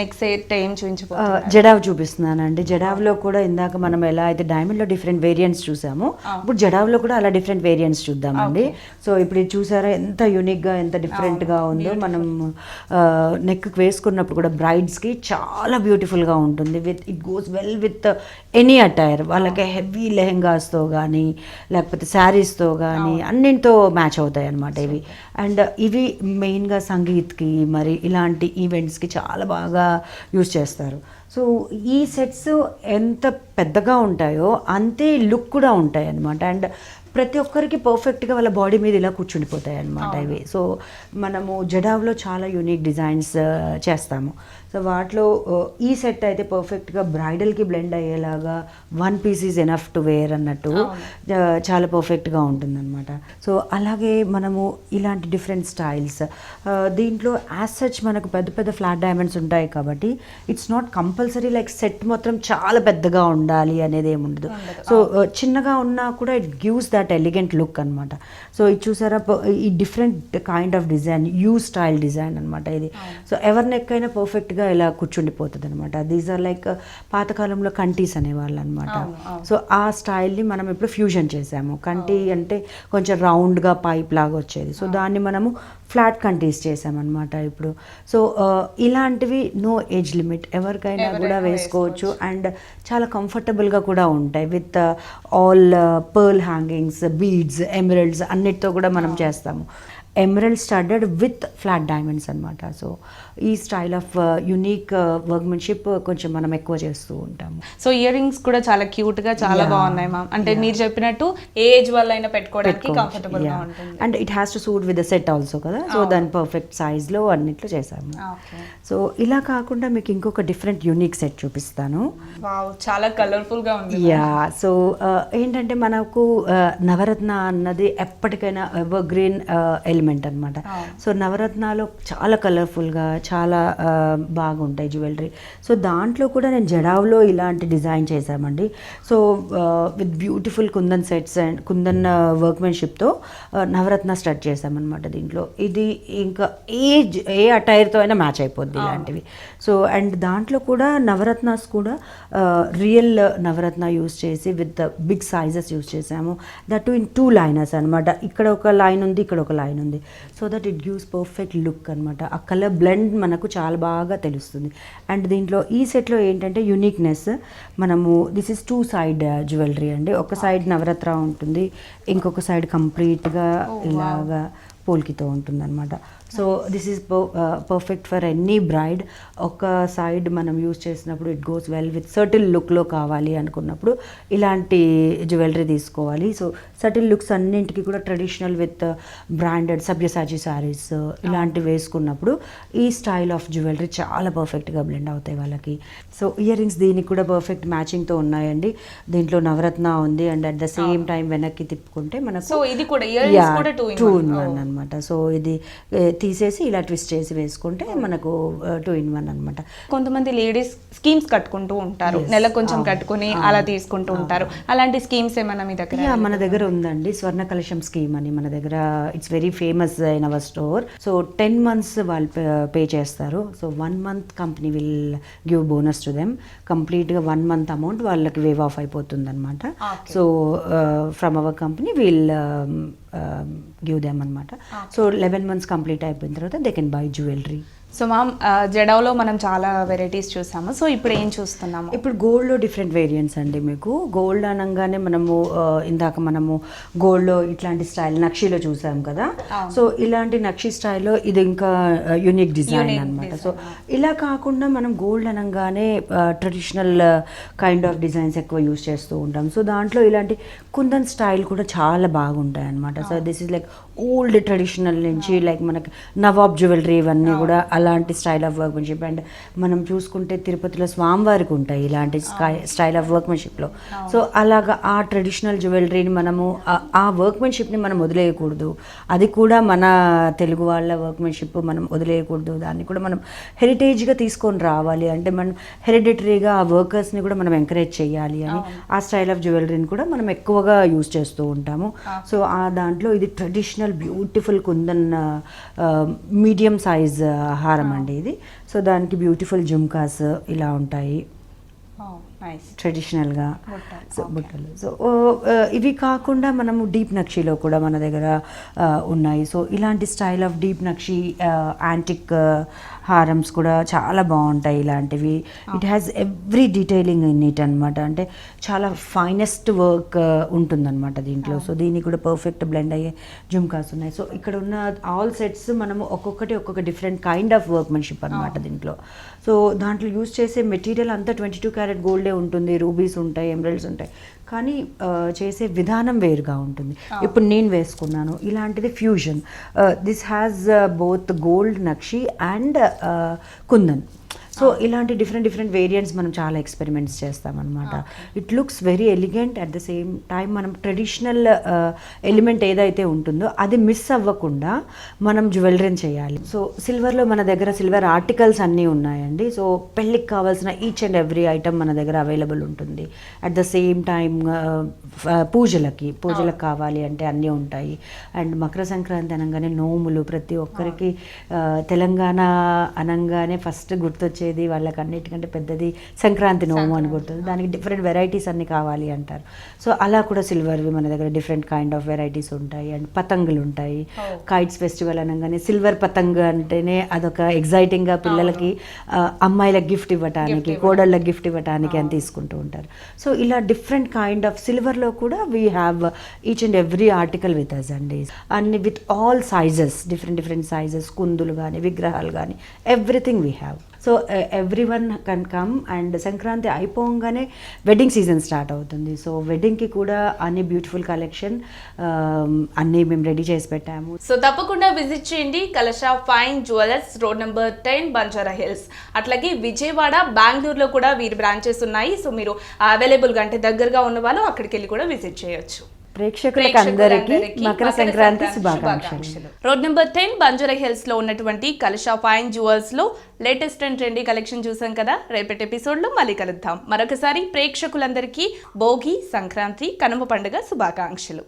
Next set ఏం చూపించబోతున్నారు? జడావ్ చూపిస్తున్నానండి. జడావ్లో కూడా ఇందాక మనం ఎలా అయితే డైమండ్లో డిఫరెంట్ వేరియంట్స్ చూసామో ఇప్పుడు జడావ్లో కూడా అలా డిఫరెంట్ వేరియంట్స్ చూద్దామండి. సో ఇప్పుడు చూసారా ఎంత యూనిక్గా ఎంత డిఫరెంట్గా ఉందో మనం నెక్ వేసుకున్నప్పుడు కూడా బ్రైడ్స్కి చాలా బ్యూటిఫుల్గా ఉంటుంది. With it goes well with any attire వాళ్ళకి హెవీ లెహెంగాస్తో కానీ లేకపోతే శారీస్తో కానీ అన్నింటితో మ్యాచ్ అవుతాయి అన్నమాట ఇవి అండ్ ఇవి మెయిన్గా సంగీత్కి మరి ఇలాంటి ఈవెంట్స్కి చాలా బాగా యూజ్ చేస్తారు. సో ఈ సెట్స్ ఎంత పెద్దగా ఉంటాయో అంతే లుక్ కూడా ఉంటాయి అన్నమాట అండ్ ప్రతి ఒక్కరికి పర్ఫెక్ట్గా వాళ్ళ బాడీ మీద ఇలా కూర్చుండిపోతాయి అన్నమాట ఇవి. సో మనము జడావ్లో చాలా యూనిక్ డిజైన్స్ చేస్తాము. సో వాటిలో ఈ సెట్ అయితే పర్ఫెక్ట్గా బ్రైడల్కి బ్లెండ్ అయ్యేలాగా one piece is enough to wear అన్నట్టు చాలా పర్ఫెక్ట్గా ఉంటుందన్నమాట. సో అలాగే మనము ఇలాంటి డిఫరెంట్ స్టైల్స్ దీంట్లో యాజ్ సచ్ మనకు పెద్ద పెద్ద ఫ్లాట్ డైమండ్స్ ఉంటాయి కాబట్టి it's not compulsory like set మొత్తం చాలా పెద్దగా ఉండాలి అనేది ఏమి ఉండదు. సో చిన్నగా ఉన్నా కూడా it gives that elegant look అనమాట సో ఇది చూసారా ఈ different kind of design you style design అనమాట ఇది. సో ఎవరి నెక్ అయినా పర్ఫెక్ట్గా ఇలా కూర్చుండిపోతుంది అనమాట దీస్ ఆర్ లైక్ పాతకాలంలో కంటీస్ అనేవాళ్ళు అనమాట సో ఆ స్టైల్ని మనం ఇప్పుడు ఫ్యూజన్ చేసాము. కంటి అంటే కొంచెం రౌండ్గా పైప్ లాగా వచ్చేది. సో దాన్ని మనము ఫ్లాట్ కంటీస్ చేసామన్నమాట ఇప్పుడు. సో ఇలాంటివి నో ఏజ్ లిమిట్ ఎవరికైనా కూడా వేసుకోవచ్చు. అండ్ చాలా కంఫర్టబుల్గా కూడా ఉంటాయి. With all pearl hangings beads emeralds అన్నిటితో కూడా మనం చేస్తాము. Emerald started with flat diamonds అనమాట సో ఈ స్టైల్ ఆఫ్ యునీక్ వర్క్మెన్షిప్ కొంచెం మనం ఎక్కువ చేస్తూ ఉంటాము. సో ఇయర్ రింగ్స్ కూడా చాలా క్యూట్గా చాలా. బాగున్నాయి మ్యామ్ అంటే మీరు చెప్పినట్టు ఏ ఏజ్ వల్ల అయినా పెట్టుకోవడానికి కంఫర్టబుల్గా ఉంటుంది. And it has to suit with the set also కదా. సో దాని పర్ఫెక్ట్ సైజ్లో అన్నిట్లో చేసాము ఓకే సో ఇలా కాకుండా మీకు ఇంకొక డిఫరెంట్ యూనిక్ సెట్ చూపిస్తాను. చాలా కలర్ఫుల్గా ఉంది యా సో ఏంటంటే మనకు uh, నవరత్న అన్నది ఎప్పటికైనా ఎవర్ గ్రీన్ ఎలిమెంట్ అనమాట సో నవరత్నాలు చాలా కలర్ఫుల్గా చాలా బాగుంటాయి జ్యువెలరీ సో దాంట్లో కూడా నేను జడావ్లో ఇలాంటి డిజైన్ చేశామండి. So with beautiful kundan sets and kundan వర్క్మెన్షిప్తో Navratna start చేశామన్నమాట దీంట్లో. ఇది ఇంకా ఏ ఏ అటైర్తో అయినా మ్యాచ్ అయిపోద్ది ఇలాంటివి. సో అండ్ దాంట్లో కూడా నవరత్నాస్ కూడా రియల్ నవరత్న యూస్ చేసి విత్ బిగ్ సైజెస్ యూస్ చేసాము దట్ ఇన్ టూ లైనర్స్ అనమాట ఇక్కడ ఒక లైన్ ఉంది ఇక్కడ ఒక లైన్ ఉంది. So that it gives perfect look అనమాట ఆ కలర్ బ్లెండ్ మనకు చాలా బాగా తెలుస్తుంది. అండ్ దీంట్లో ఈ సెట్లో ఏంటంటే యునిక్నెస్ మనము this is two side jewellery అండి. ఒక సైడ్ నవరత్న ఉంటుంది. ఇంకొక సైడ్ కంప్లీట్గా ఇలాగా పోల్కితో ఉంటుంది అనమాట so this is perfect for any bride ఒక సైడ్ మనం యూజ్ చేసినప్పుడు it goes well with subtle లుక్లో కావాలి అనుకున్నప్పుడు ఇలాంటి జ్యువెలరీ తీసుకోవాలి. సో సర్టిల్ లుక్స్ అన్నింటికి కూడా traditional with branded Sabyasachi saris ఇలాంటివి వేసుకున్నప్పుడు ఈ స్టైల్ ఆఫ్ జ్యువెలరీ చాలా పర్ఫెక్ట్గా బ్లెండ్ అవుతాయి వాళ్ళకి. సో ఇయర్ రింగ్స్ దీనికి కూడా పర్ఫెక్ట్ మ్యాచింగ్తో ఉన్నాయండి. దీంట్లో నవరత్న ఉంది and at the same time వెనక్కి తిప్పుకుంటే మనకు సో ఇది కూడా టూ ఇన్ వన్ అనమాట సో ఇది తీసేసి ఇలా ట్విస్ట్ చేసి వేసుకుంటే మనకు టూ ఇన్ వన్ అనమాట కొంతమంది లేడీస్ స్కీమ్స్ కట్టుకుంటూ ఉంటారు. నెల కొంచెం కట్టుకుని అలా తీసుకుంటూ ఉంటారు. అలాంటి స్కీమ్స్ ఏమన్నా మీ దగ్గర మన దగ్గర ఉందండి. స్వర్ణ కలశం స్కీమ్ అని మన దగ్గర. It's very famous in our store so ten months వాళ్ళు పే చేస్తారు. So one month company will give bonus to them కంప్లీట్గా వన్ మంత్ అమౌంట్ వాళ్ళకి వేవ్ ఆఫ్ అయిపోతుంది అనమాట so from our company will give them అనమాట so eleven months complete అయిపోయిన తర్వాత they can buy jewellery so ma'am జడావ్లో మనం చాలా varieties చూసాము. సో ఇప్పుడు ఏం చూస్తున్నాము? ఇప్పుడు గోల్డ్లో డిఫరెంట్ వేరియంట్స్ అండి మీకు. గోల్డ్ అనగానే మనము ఇందాక మనము గోల్డ్లో ఇట్లాంటి స్టైల్ నక్షీలో చూసాం కదా. సో ఇలాంటి నక్షి స్టైల్లో ఇది ఇంకా యూనిక్ డిజైన్ అనమాట సో ఇలా కాకుండా మనం గోల్డ్ అనగానే ట్రెడిషనల్ కైండ్ ఆఫ్ డిజైన్స్ ఎక్కువ యూస్ చేస్తూ ఉంటాం. సో దాంట్లో ఇలాంటి కుందన్ స్టైల్ కూడా చాలా బాగుంటాయి అనమాట so this is like old traditional నుంచి లైక్ మనకి నవాబ్ జ్యువెలరీ ఇవన్నీ కూడా అలాంటి స్టైల్ ఆఫ్ వర్క్మెన్షిప్ అండ్ మనం చూసుకుంటే తిరుపతిలో స్వామివారికి ఉంటాయి ఇలాంటి స్టైల్ ఆఫ్ వర్క్మెన్షిప్లో సో అలాగా ఆ ట్రెడిషనల్ జ్యువెలరీని మనము ఆ- వర్క్మెన్షిప్ని మనం వదిలేయకూడదు. అది కూడా మన తెలుగు వాళ్ళ వర్క్మెన్షిప్ మనం వదిలేయకూడదు. దాన్ని కూడా మనం హెరిటేజ్గా తీసుకొని రావాలి. అంటే మనం హెరిడిటరీగా ఆ వర్కర్స్ని కూడా మనం ఎంకరేజ్ చేయాలి అని ఆ స్టైల్ ఆఫ్ జ్యువెలరీని కూడా మనం ఎక్కువగా యూజ్ చేస్తూ ఉంటాము. సో ఆ దాంట్లో ఇది traditional beautiful kundan medium size హారం అండి ఇది. సో దానికి బ్యూటిఫుల్ జుమ్కాస్ ఇలా ఉంటాయి. ట్రెడిషనల్గా బుట్టలు, సో బుట్టలు. సో ఇవి కాకుండా మనము డీప్ నక్షిలో కూడా మన దగ్గర ఉన్నాయి. సో ఇలాంటి style of deep nakshi antique హారమ్స్ కూడా చాలా బాగుంటాయి ఇలాంటివి. It has every detailing in it అనమాట అంటే చాలా ఫైనెస్ట్ వర్క్ ఉంటుందన్నమాట దీంట్లో. సో దీనికి కూడా పర్ఫెక్ట్ బ్లెండ్ అయ్యే జుమ్కాస్ ఉన్నాయి. సో ఇక్కడ ఉన్న ఆల్ సెట్స్ మనము ఒక్కొక్కటి ఒక్కొక్క డిఫరెంట్ కైండ్ ఆఫ్ వర్క్మెన్షిప్ అనమాట దీంట్లో. సో దాంట్లో యూజ్ చేసే మెటీరియల్ అంతా ట్వంటీ టూ క్యారెట్ గోల్డే ఉంటుంది రూబీస్ ఉంటాయి ఎమరల్డ్స్ ఉంటాయి. కానీ చేసే విధానం వేరుగా ఉంటుంది. ఇప్పుడు నేను వేసుకున్నాను ఇలాంటిది fusion. This has both gold nakshi and kundan. So ఇలాంటి డిఫరెంట్ డిఫరెంట్ వేరియంట్స్ మనం చాలా ఎక్స్పెరిమెంట్స్ చేస్తామన్నమాట. It looks very elegant at the same time మనం ట్రెడిషనల్ ఎలిమెంట్ ఏదైతే ఉంటుందో అది మిస్ అవ్వకుండా మనం జ్యువెలరీని చేయాలి. సో సిల్వర్లో మన దగ్గర సిల్వర్ ఆర్టికల్స్ అన్నీ ఉన్నాయండి. సో పెళ్ళికి కావాల్సిన ఈచ్ అండ్ ఎవ్రీ ఐటమ్ మన దగ్గర అవైలబుల్ ఉంటుంది. అట్ ద సేమ్ టైం పూజలకి పూజలకు కావాలి అంటే అన్నీ ఉంటాయి. అండ్ మకర సంక్రాంతి అనగానే నోములు. ప్రతి ఒక్కరికి ఆ, తెలంగాణ అనగానే ఫస్ట్ గుర్తొచ్చేది వాళ్ళకి అన్నిటికంటే పెద్దది సంక్రాంతి నోము అని గుర్తుంది. దానికి డిఫరెంట్ వెరైటీస్ అన్ని కావాలి అంటారు. సో అలా కూడా సిల్వర్వి మన దగ్గర డిఫరెంట్ కైండ్ ఆఫ్ వెరైటీస్ ఉంటాయి. అండ్ పతంగులు ఉంటాయి. కైట్స్ ఫెస్టివల్ అనగానే సిల్వర్ పతంగ్ అంటేనే అదొక ఎగ్జైటింగ్గా పిల్లలకి అమ్మాయిలకు గిఫ్ట్ ఇవ్వటానికి కోడళ్ళకి గిఫ్ట్ ఇవ్వటానికి అని తీసుకుంటూ ఉంటారు. సో ఇలా డిఫరెంట్ కైండ్ ఆఫ్ సిల్వర్లో కూడా we have each and every article with us అండి. అన్ని with all sizes different different sizes కుందులు కానీ విగ్రహాలు కానీ everything we have so everyone can come and Sankranti అయిపోగానే వెడ్డింగ్ సీజన్ స్టార్ట్ అవుతుంది. సో వెడ్డింగ్కి కూడా అన్ని బ్యూటిఫుల్ కలెక్షన్ అన్నీ మేము రెడీ చేసి పెట్టాము. సో తప్పకుండా విజిట్ చేయండి. Kalasha fine jewellers road number ten Banjara Hills అట్లాగే విజయవాడ బెంగళూరులో కూడా వీరి బ్రాంచెస్ ఉన్నాయి. సో మీరు అవైలబుల్గా అంటే దగ్గరగా ఉన్న వాళ్ళు అక్కడికి వెళ్ళి కూడా విజిట్ చేయొచ్చు. ప్రేక్షకులకు అందరికీ మకర సంక్రాంతి శుభాకాంక్షలు. రోడ్ నెంబర్ టెన్ బంజారా హిల్స్లో ఉన్నటువంటి కలషా ఫైన్ జ్యువెల్స్లో లేటెస్ట్ అండ్ ట్రెండీ కలెక్షన్ చూసాం కదా. రేపటి ఎపిసోడ్లో మళ్ళీ కలుద్దాం. మరొకసారి ప్రేక్షకులందరికీ భోగి సంక్రాంతి కనుమ పండుగ శుభాకాంక్షలు.